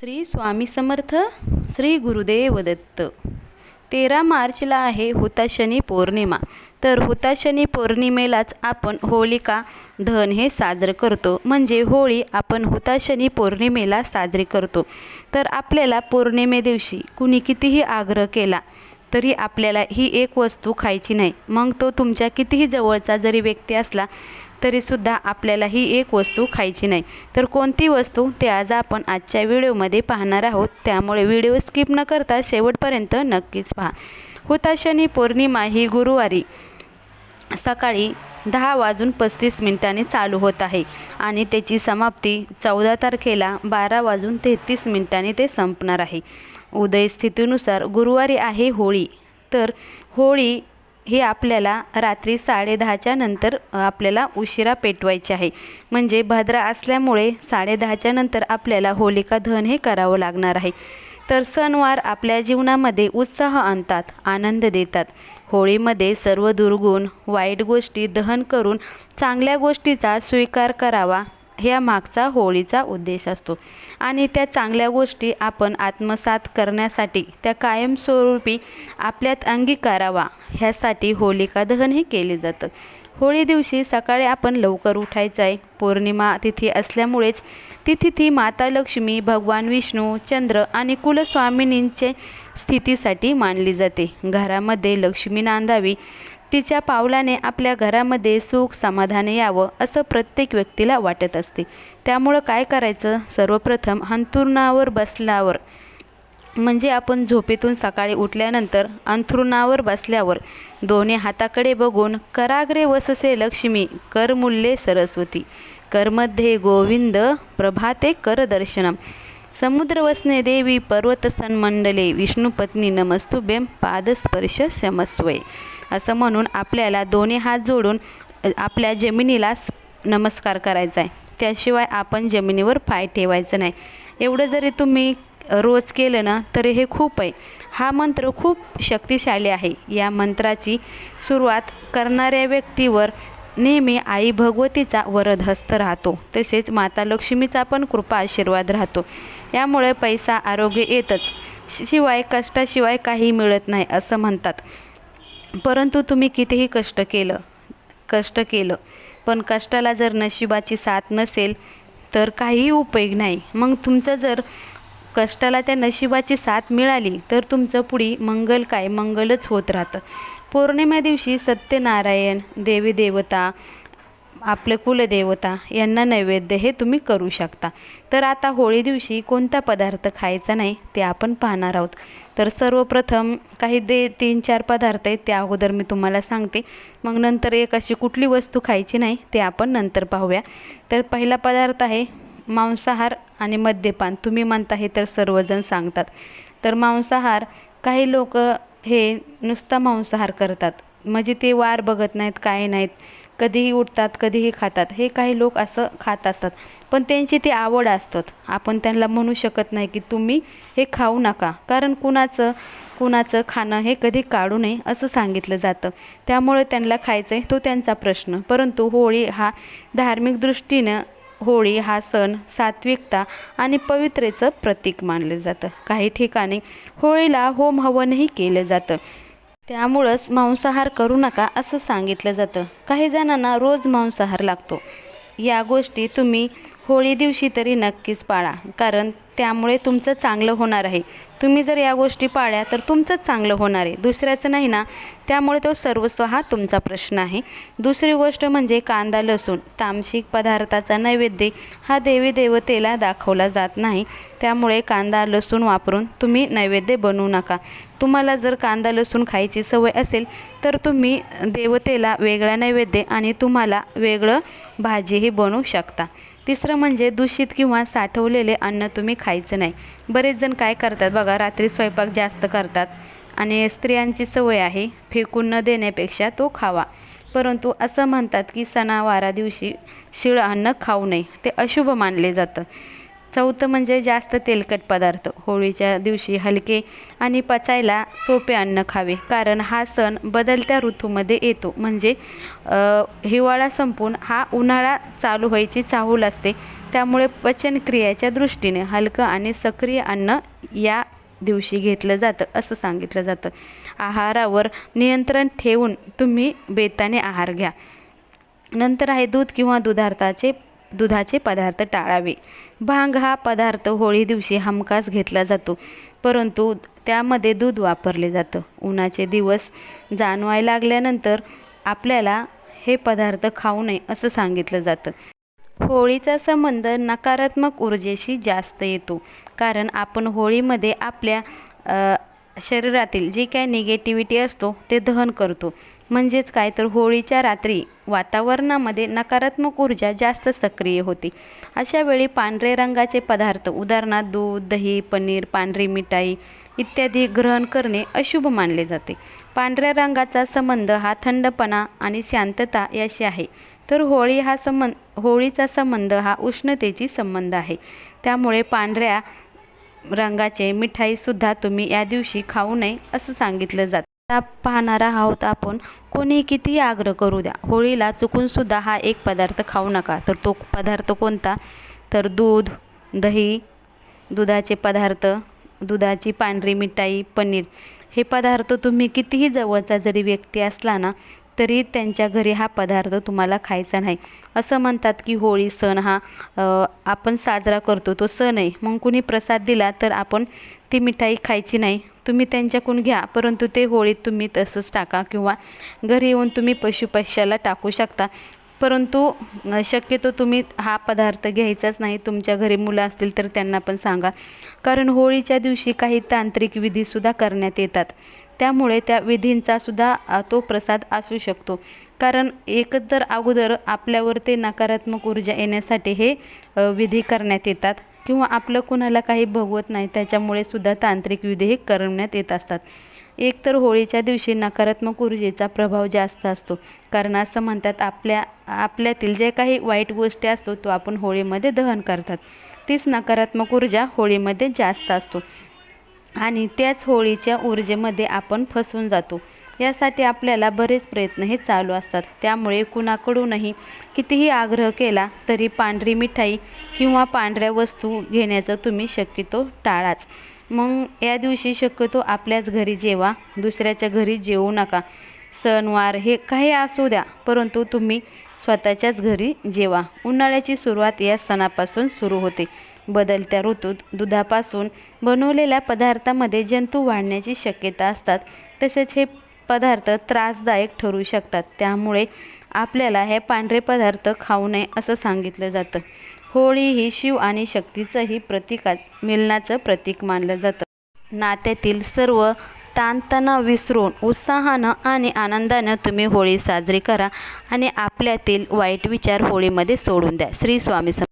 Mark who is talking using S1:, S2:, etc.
S1: श्री स्वामी समर्थ श्री गुरुदेव दत्त. तेरा मार्चला आहे हुताशनी पौर्णिमा. तर हुताशनी पौर्णिमेलाच आपण होलिका दहन हे साजरं करतो. म्हणजे होळी आपण हुताशनी पौर्णिमेला साजरी करतो. तर आपल्याला पौर्णिमे दिवशी कुणी कितीही आग्रह केला तरी आपल्याला ही एक वस्तू खायची नाही. मग तो तुमच्या कितीही जवळचा जरी व्यक्ती असला तरीसुद्धा आपल्याला ही एक वस्तू खायची नाही. तर कोणती वस्तू? ते आज आपण आजच्या व्हिडिओमध्ये पाहणार आहोत. त्यामुळे व्हिडिओ स्किप न करता शेवटपर्यंत नक्कीच पहा. हुताशनी पौर्णिमा ही गुरुवारी सकाळी दहा वाजून पस्तीस मिनिटांनी चालू होत आहे आणि त्याची समाप्ती चौदा तारखेला बारा वाजून तेहतीस मिनिटांनी ते संपणार आहे. उदय स्थितीनुसार गुरुवारी आहे होळी. तर होळी ही आपल्याला रात्री साडेदहाच्या नंतर आपल्याला उशिरा पेटवायची आहे. म्हणजे भद्रा असल्यामुळे साडेदहाच्या नंतर आपल्याला होलिका दहन हे करावं लागणार आहे. तर सणवार आपल्या जीवनामध्ये उत्साह आणतात आनंद देतात. होळीमध्ये सर्व दुर्गुण वाईट गोष्टी दहन करून चांगल्या गोष्टीचा स्वीकार करावा. ह्या मागचा होळीचा उद्देश असतो. आणि त्या चांगल्या गोष्टी आपण आत्मसात करण्यासाठी त्या कायमस्वरूपी आपल्यात अंगीकारावा ह्यासाठी होलिका दहन हे केले जातं. होळी दिवशी सकाळी आपण लवकर उठायचं आहे पौर्णिमा तिथी असल्यामुळेच ती तिथी माता लक्ष्मी भगवान विष्णू चंद्र आणि कुलस्वामिनींचे स्थितीसाठी मानली जाते. घरामध्ये लक्ष्मी नांदावी तिच्या पावलाने आपल्या घरामध्ये सुख समाधान यावं असं प्रत्येक व्यक्तीला वाटत असते. त्यामुळं काय करायचं? सर्वप्रथम अंथरुणावर बसल्यावर म्हणजे आपण झोपेतून सकाळी उठल्यानंतर अंथरुणावर बसल्यावर दोन्ही हाताकडे बघून कराग्रे वससे लक्ष्मी करमूल्ये सरस्वती. करमध्ये गोविंद प्रभाते करदर्शनम. समुद्रवसने देवी पर्वत सन्मंडले विष्णुपत्नी नमस्तुभ्यम पादस्पर्श समस्वय असं म्हणून आपल्याला दोन्ही हात जोडून आपल्या जमिनीला नमस्कार करायचा आहे त्याशिवाय आपण जमिनीवर पाय ठेवायचं नाही. एवढं जरी तुम्ही रोज केलं ना तरी हे खूप आहे हा मंत्र खूप शक्तिशाली आहे. या मंत्राची सुरुवात करणाऱ्या व्यक्तीवर नेहमी आई भगवतीचा वरदहस्त राहतो. तसेच माता लक्ष्मीचा पण कृपा आशीर्वाद राहतो. यामुळे पैसा आरोग्य येतच. शि- शिवाय कष्टाशिवाय काही मिळत नाही असं म्हणतात. परंतु तुम्ही कितीही कष्ट केलं कष्ट केलं पण कष्टाला जर नशिबाची साथ नसेल तर काहीही उपयोग नाही. मग तुमचं जर कष्टाला त्या नशिबाची साथ मिळाली तर तुमचं पुढे मंगल काय? मंगलच होत राहतं. पौर्णिमा दिवशी सत्यनारायण देवी देवता आपले कुलदेवता यांना नैवेद्य हे तुम्ही करू शकता. तर आता होळी दिवशी कोणता पदार्थ खायचा नाही ते आपण पाहणार आहोत. तर सर्वप्रथम काही दे तीन चार पदार्थ आहेत त्या अगोदर मी तुम्हाला सांगते. मग नंतर एक अशी कुठली वस्तू खायची नाही ते आपण नंतर पाहूया. तर पहिला पदार्थ आहे मांसाहार आणि मद्यपान. तुम्ही म्हणता हे तर सर्वजण सांगतात. तर मांसाहार काही लोक हे नुसता मांसाहार करतात. म्हणजे ते वार बघत नाहीत काय नाहीत कधीही उठतात कधीही खातात. हे काही लोक असं खात असतात. पण त्यांची ती आवड असतात. आपण त्यांना म्हणू शकत नाही की तुम्ही हे खाऊ नका. कारण कुणाचं कुणाचं खाणं हे कधी काढू नये असं सांगितलं जातं. त्यामुळे त्यांना खायचं आहे तो त्यांचा प्रश्न. परंतु होळी हा धार्मिक दृष्टीनं होळी हा सण सात्विकता आणि पवित्रेचं प्रतीक मानलं जातं. काही ठिकाणी होळीला होम हवनही केलं जातं. त्यामुळंच मांसाहार करू नका असं सांगितलं जातं. काही जणांना रोज मांसाहार लागतो. या गोष्टी तुम्ही होळी दिवशी तरी नक्कीच पाळा कारण त्यामुळे तुमचं चांगलं होणार आहे. तुम्ही जर या गोष्टी पाळल्या तर तुमचंच चांगलं होणार आहे. दुसऱ्याचं नाही ना त्यामुळे तो सर्वस्व हा तुमचा प्रश्न आहे. दुसरी गोष्ट म्हणजे कांदा लसूण तामसिक पदार्थाचा नैवेद्य हा देवी देवतेला दाखवला जात नाही. त्यामुळे कांदा लसूण वापरून तुम्ही नैवेद्य बनवू नका. तुम्हाला जर कांदा लसूण खायची सवय असेल तर तुम्ही देवतेला वेगळा नैवेद्य आणि तुम्हाला वेगळं भाजीही बनवू शकता. तिसरं म्हणजे दूषित किंवा साठवलेले अन्न तुम्ही खायचं नाही. बरेच जण काय करतात बघा रात्री स्वयंपाक जास्त करतात आणि स्त्रियांची सवय आहे फेकून न देण्यापेक्षा तो खावा. परंतु असं म्हणतात की सणावारा दिवशी शिळं अन्न खाऊ नये ते अशुभ मानले जातं. चौथं म्हणजे जास्त तेलकट पदार्थ. होळीच्या दिवशी हलके आणि पचायला सोपे अन्न खावे. कारण हा सण बदलत्या ऋतूमध्ये येतो. म्हणजे हिवाळा संपून हा उन्हाळा चालू व्हायची चाहूल असते. त्यामुळे पचनक्रियेच्या दृष्टीने हलकं आणि सक्रिय अन्न या दिवशी घेतलं जातं असं सांगितलं जातं. आहारावर नियंत्रण ठेवून तुम्ही बेताने आहार घ्या. नंतर आहे दूध किंवा दुधार्थाचे दुधाचे पदार्थ टाळावे. भांग हा पदार्थ होळी दिवशी हमखास घेतला जातो परंतु त्यामध्ये दूध वापरले जातं. उन्हाचे दिवस जाणवायला लागल्यानंतर आपल्याला हे पदार्थ खाऊ नये असं सांगितलं जातं. होळीचा संबंध नकारात्मक ऊर्जेशी जास्त येतो कारण आपण होळीमध्ये आपल्या शरीरातील जी काय निगेटिव्हिटी असतो ते दहन करतो. म्हणजेच काय तर होळीच्या रात्री वातावरणामध्ये नकारात्मक ऊर्जा जास्त सक्रिय होते. अशा वेळी पांढरे रंगाचे पदार्थ उदाहरणार्थ दूध दही पनीर पांढरी मिठाई इत्यादी ग्रहण करणे अशुभ मानले जाते. पांढऱ्या रंगाचा संबंध हा थंडपणा आणि शांतता याशी आहे. तर होळी हा संबंध होळीचा संबंध हा उष्णतेची संबंध आहे. त्यामुळे पांढऱ्या रंगाचे मिठाईसुद्धा तुम्ही या दिवशी खाऊ नये असं सांगितलं जातं. आता पाहणार आहोत आपण कोणी कितीही आग्रह करू द्या. होळीला चुकूनसुद्धा हा एक पदार्थ खाऊ नका. तर तो पदार्थ कोणता? तर दूध दही दुधाचे पदार्थ दुधाची पांढरी मिठाई पनीर. हे पदार्थ तुम्ही कितीही जवळचा जरी व्यक्ती असला ना तरी त्यांच्या घरी हा पदार्थ तुम्हाला खायचा नाही. असं म्हणतात की होळी सण हा आपण साजरा करतो तो सण आहे. मग कुणी प्रसाद दिला तर आपण ती मिठाई खायची नाही. तुम्ही त्यांच्याकडून घ्या परंतु ते होळीत तुम्ही तसंच टाका किंवा घरी येऊन तुम्ही पशुपक्ष्याला टाकू शकता. परंतु शक्यतो तुम्ही हा पदार्थ घ्यायचाच नाही. तुमच्या घरी मुलं असतील तर त्यांना पण सांगा. कारण होळीच्या दिवशी काही तांत्रिक विधीसुद्धा करण्यात येतात. त्यामुळे त्या विधींचासुद्धा तो प्रसाद असू शकतो. कारण एकतर अगोदर आपल्यावर ते नकारात्मक ऊर्जा येण्यासाठी हे विधी करण्यात येतात. किंवा आपलं कुणाला काही भगवत नाही त्याच्यामुळे सुद्धा तांत्रिक विधी हे करण्यात येत असतात. एकतर होळीच्या दिवशी नकारात्मक ऊर्जेचा प्रभाव जास्त असतो. कारण असं म्हणतात आपल्या आपल्यातील जे काही वाईट गोष्टी असतो तो आपण होळीमध्ये दहन करतात. तीच नकारात्मक ऊर्जा होळीमध्ये जास्त असतो. आणि त्याच होळीच्या ऊर्जेमध्ये आपण फसून जातो. यासाठी आपल्याला बरेच प्रयत्न हे चालू असतात. त्यामुळे कुणाकडूनही कितीही आग्रह केला तरी पांढरी मिठाई किंवा पांढऱ्या वस्तू घेण्याचं तुम्ही शक्यतो टाळाच. मग या दिवशी शक्यतो आपल्याच घरी जेवा दुसऱ्याच्या घरी जेवू नका. सणवार हे काही असू द्या परंतु तुम्ही स्वतःच्याच घरी जेवा. उन्हाळ्याची सुरुवात या सणापासून सुरू होते. बदलत्या ऋतूत दुधापासून बनवलेल्या पदार्थामध्ये जंतू वाढण्याची शक्यता असतात तसेच हे पदार्थ त्रासदायक ठरू शकतात. त्यामुळे आपल्याला हे पांढरे पदार्थ खाऊ नये असं सांगितलं जातं. होळी ही शिव आणि शक्तीचंही प्रतीकाच मिलनाचं प्रतीक मानलं जातं. नात्यातील सर्व ताणतणाव विसरून उत्साहानं आणि आनंदानं तुम्ही होळी साजरी करा आणि आपल्यातील वाईट विचार होळीमध्ये सोडून द्या. श्री स्वामी सम